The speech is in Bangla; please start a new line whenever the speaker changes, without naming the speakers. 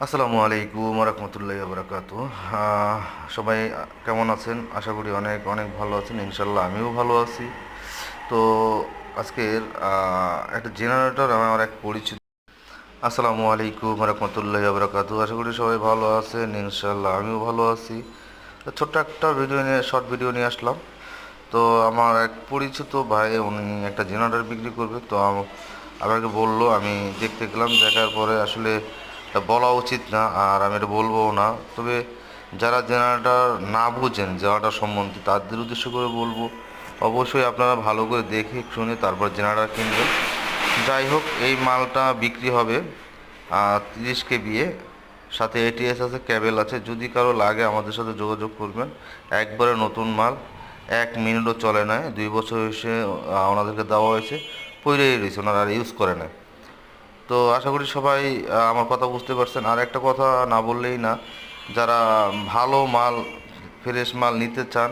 আসসালামু আলাইকুম রহমতুল্লাহ বরকাত সবাই কেমন আছেন? আশা করি অনেক অনেক ভালো আছেন। ইনশাল্লাহ আমিও ভালো আছি। তো আজকের একটা জেনারেটর আমার এক পরিচিত আসসালামু আলাইকুম রহমতুল্লাহ বরকাত আশা করি সবাই ভালো আছেন। ইনশাল্লাহ আমিও ভালো আছি। ছোট্ট একটা ভিডিও নিয়ে, শর্ট ভিডিও নিয়ে আসলাম। তো আমার এক পরিচিত ভাই, উনি একটা জেনারেটর বিক্রি করবে। তো আম- আমাকে বলল, আমি দেখতে গেলাম, দেখার পরে আসলে এটা বলা উচিত না, আর আমি এটা বলব না। তবে যারা জেনারেটার না বুঝেন জেনারেটর সম্বন্ধে তাদের উদ্দেশ্য করে বলব, অবশ্যই আপনারা ভালো করে দেখে শুনে তারপর জেনারেটর কিনবেন। যাই হোক, এই মালটা বিক্রি হবে তিরিশ কেবিএ সাথে এটিএস আছে, ক্যাবেল আছে, যদি কারও লাগে আমাদের সাথে যোগাযোগ করবেন। একবারে নতুন মাল, এক মিনিটও চলে না দুই বছর এসে ওনাদেরকে দেওয়া হয়েছে, পইরেই রয়েছে, ওনারা আর ইউজ করে না তো আশা করি সবাই আমার কথা বুঝতে পারছেন। আর একটা কথা না বললেই না, যারা ভালো মাল, ফ্রেশ মাল নিতে চান